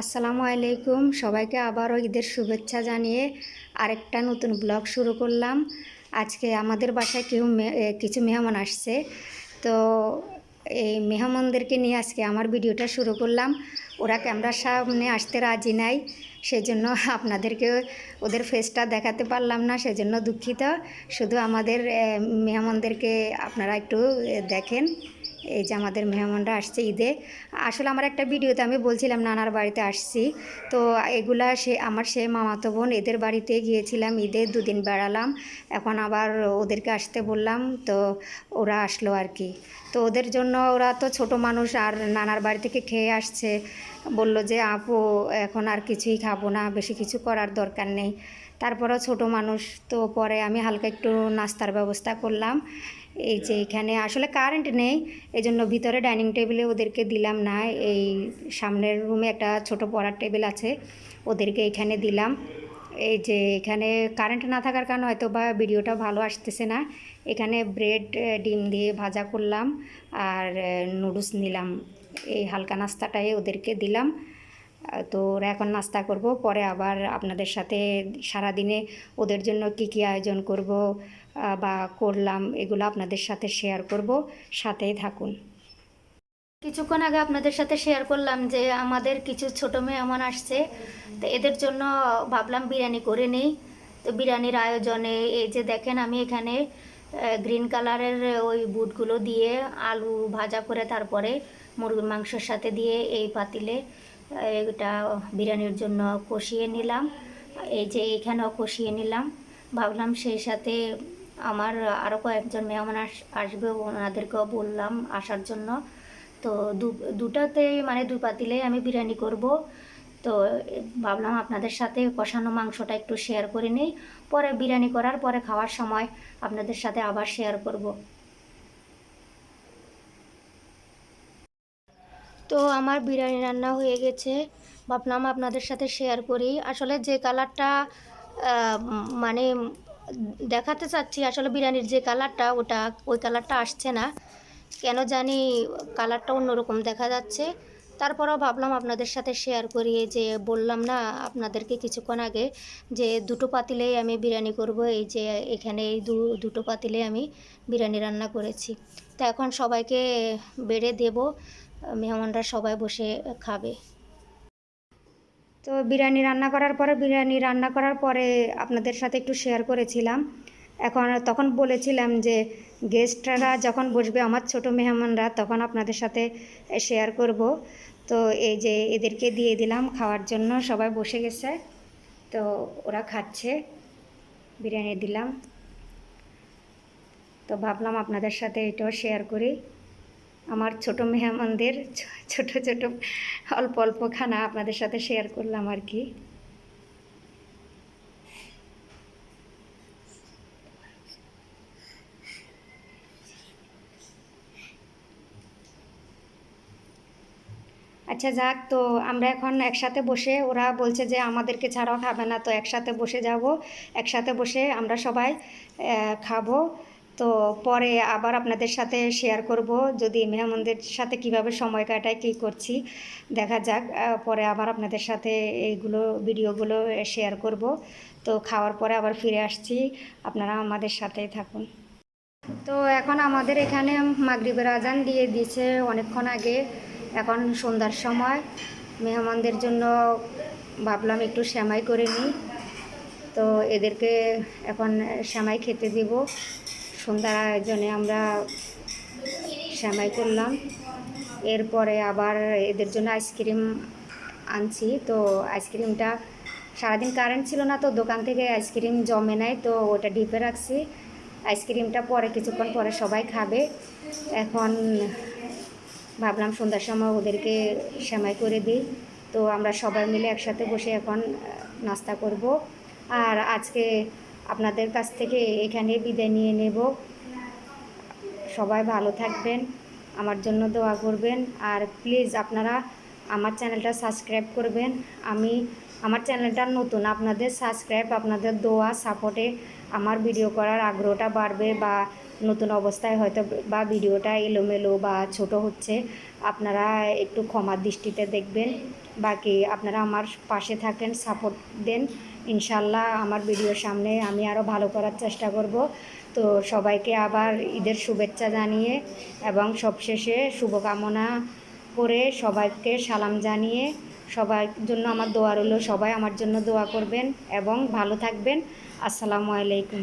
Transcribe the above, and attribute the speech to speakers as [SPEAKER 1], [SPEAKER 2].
[SPEAKER 1] আসসালামু আলাইকুম। সবাইকে আবারও ঈদের শুভেচ্ছা জানিয়ে আরেকটা নতুন ব্লগ শুরু করলাম। আজকে আমাদের বাসায় কেউ কিছু মেহমান আসছে। তো এই মেহমানদেরকে নিয়ে আজকে আমার ভিডিওটা শুরু করলাম। ওরা ক্যামেরার সামনে আসতে রাজি নাই, সেজন্য আপনাদেরকে ওদের ফেসটা দেখাতে পারলাম না, সেজন্য দুঃখিত। শুধু আমাদের মেহমানদেরকে আপনারা একটু দেখেন। এই যে আমাদের মেহমানরা আসছে ঈদে। আসলে আমার একটা ভিডিওতে আমি বলছিলাম, নানার বাড়িতে আসছি। তো এগুলা সে, আমার সে মামাতো বোন, এদের বাড়িতে গিয়েছিলাম ঈদে, দুদিন বেড়ালাম। এখন আবার ওদেরকে আসতে বললাম, তো ওরা আসলো আর কি। তো ওদের জন্য ওরা তো ছোট মানুষ, আর নানার বাড়ি থেকে খেয়ে আসছে। বলল যে, আপু, এখন আর কিছুই খাব না, বেশি কিছু করার দরকার নেই। তারপরেও ছোট মানুষ তো পরে আমি হালকা একটু নাস্তার ব্যবস্থা করলাম। এই যে এখানে আসলে কারেন্ট নেই এই জন্য ভিতরে ডাইনিং টেবিলে ওদেরকে দিলাম না এই সামনের রুমে একটা ছোট পড়ার টেবিল আছে ওদেরকে এখানে দিলাম। এই যে এখানে কারেন্ট না থাকার কারণে হয়তো বা ভিডিওটা ভালো আসতেছে না। এখানে ব্রেড ডিম দিয়ে ভাজা করলাম আর নুডলস নিলাম। এই হালকা নাস্তাটাই ওদেরকে দিলাম। তো ওরা এখন নাস্তা করব, পরে আবার আপনাদের সাথে সারাদিনে ওদের জন্য কি কি আয়োজন করব বা করলাম, এগুলো আপনাদের সাথে শেয়ার করব। সাথেই থাকুন। কিছুক্ষণ আগে আপনাদের সাথে শেয়ার করলাম যে আমাদের কিছু ছোট মেহমান আসছে, তো এদের জন্য ভাবলাম বিরিয়ানি করে নেই। তো বিরিয়ানির আয়োজনে এই যে দেখেন আমি এখানে গ্রিন কালারের ওই বুটগুলো দিয়ে আলু ভাজা করে তারপরে মুরগির মাংসের সাথে দিয়ে এই পাতিলে এটা বিরিয়ানির জন্য কষিয়ে নিলাম। এই যে এখানেও কষিয়ে নিলাম। ভাবলাম সেই সাথে আমার আরও কয়েকজন মেহমান আস- আসবে, ওনাদেরকেও বললাম আসার জন্য। তো দু, দুটাতে মানে দুই পাতিলে আমি বিরিয়ানি করব। তো ভাবলাম আপনাদের সাথে কষানো মাংসটা একটু শেয়ার করে নিই। পরে বিরিয়ানি করার পরে খাওয়ার সময় আপনাদের সাথে আবার শেয়ার করব। তো আমার বিরিয়ানি রান্না হয়ে গেছে। ভাবলাম আপনাদের সাথে শেয়ার করি। আসলে যে কালারটা মানে দেখাতে চাচ্ছি, আসলে বিরিয়ানির যে কালারটা ওটা ওই কালারটা আসছে না। কেন জানি কালারটা অন্যরকম দেখা যাচ্ছে। তারপরেও ভাবলাম আপনাদের সাথে শেয়ার করি যে বললাম না আপনাদেরকে কিছুক্ষণ আগে যে দুটো পাতিলেই আমি বিরিয়ানি করব। এই যে এখানে এই দুটো পাতিলে আমি বিরিয়ানি রান্না করেছি। তো এখন সবাইকে বেড়ে দেব। মেহমানরা সবাই বসে খাবে। তো বিরিয়ানি রান্না করার পরে, বিরিয়ানি রান্না করার পরে আপনাদের সাথে একটু শেয়ার করেছিলাম। এখন তখন বলেছিলাম যে গেস্টরা যখন বসবে, আমার ছোট মেহমানরা, তখন আপনাদের সাথে শেয়ার করব। তো এই যে এদেরকে দিয়ে দিলাম, খাওয়ার জন্য সবাই বসে গেছে। তো ওরা খাচ্ছে, বিরিয়ানি দিলাম। তো ভাবলাম আপনাদের সাথে এটাও শেয়ার করি। আমার ছোট মেহমানদের ছোট ছোট অল্প অল্প খানা আপনাদের সাথে শেয়ার করলাম আর কি। আচ্ছা যাক, তো আমরা এখন একসাথে বসে ওরা বলছে যে আমাদেরকে ছাড়াও খাবে না, তো একসাথে বসে যাব, একসাথে বসে আমরা সবাই খাব। তো পরে আবার আপনাদের সাথে শেয়ার করব যদি মেহমানদের সাথে কীভাবে সময় কাটায়, কী করছি, দেখা যাক। পরে আবার আপনাদের সাথে এইগুলো ভিডিওগুলো শেয়ার করব। তো খাওয়ার পরে আবার ফিরে আসছি। আপনারা আমাদের সাথেই থাকুন। তো এখন আমাদের এখানে মাগরিবের আজান দিয়ে দিয়েছে অনেকক্ষণ আগে। এখন সন্ধ্যার সময়। মেহমানদের জন্য ভাবলাম একটু শ্যামাই করে নিই। তো এদেরকে এখন শ্যামাই খেতে দেব। সন্ধ্যার আয়োজনে আমরা শ্যামাই করলাম। এরপরে আবার এদের জন্য আইসক্রিম আনছি। তো আইসক্রিমটা সারাদিন কারেন্ট ছিল না, তো দোকান থেকে আইসক্রিম জমে নাই, তো ওটা ডিপে রাখছি। আইসক্রিমটা পরে, কিছুক্ষণ পরে সবাই খাবে। এখন ভাবলাম সন্ধ্যার সময় ওদেরকে সেমাই করে দিই। তো আমরা সবাই মিলে একসাথে বসে এখন নাস্তা করব। আর আজকে আপনাদের কাছ থেকে এখানে বিদায় নিয়ে নেব। সবাই ভালো থাকবেন, আমার জন্য দোয়া করবেন, আর প্লিজ আপনারা আমার চ্যানেলটা সাবস্ক্রাইব করবেন। আমি, আমার চ্যানেলটা নতুন, আপনাদের সাবস্ক্রাইব আপনাদের দোয়া সাপোর্টে আমার ভিডিও করার আগ্রহটা বাড়বে বা নতুন অবস্থায় হয়তো বা ভিডিওটা এলোমেলো বা ছোট হচ্ছে, আপনারা একটু ক্ষমার দৃষ্টিতে দেখবেন। বাকি আপনারা আমার পাশে থাকেন সাপোর্ট দেন। ইনশাল্লাহ আমার ভিডিওর সামনে আমি আরও ভালো করার চেষ্টা করব। তো সবাইকে আবার ঈদের শুভেচ্ছা জানিয়ে এবং সবশেষে শুভকামনা। করে সবাইকে সালাম জানিয়ে সবার জন্য আমার দোয়া রইল, সবাই আমার জন্য দোয়া করবেন এবং ভালো থাকবেন। আসসালামু আলাইকুম।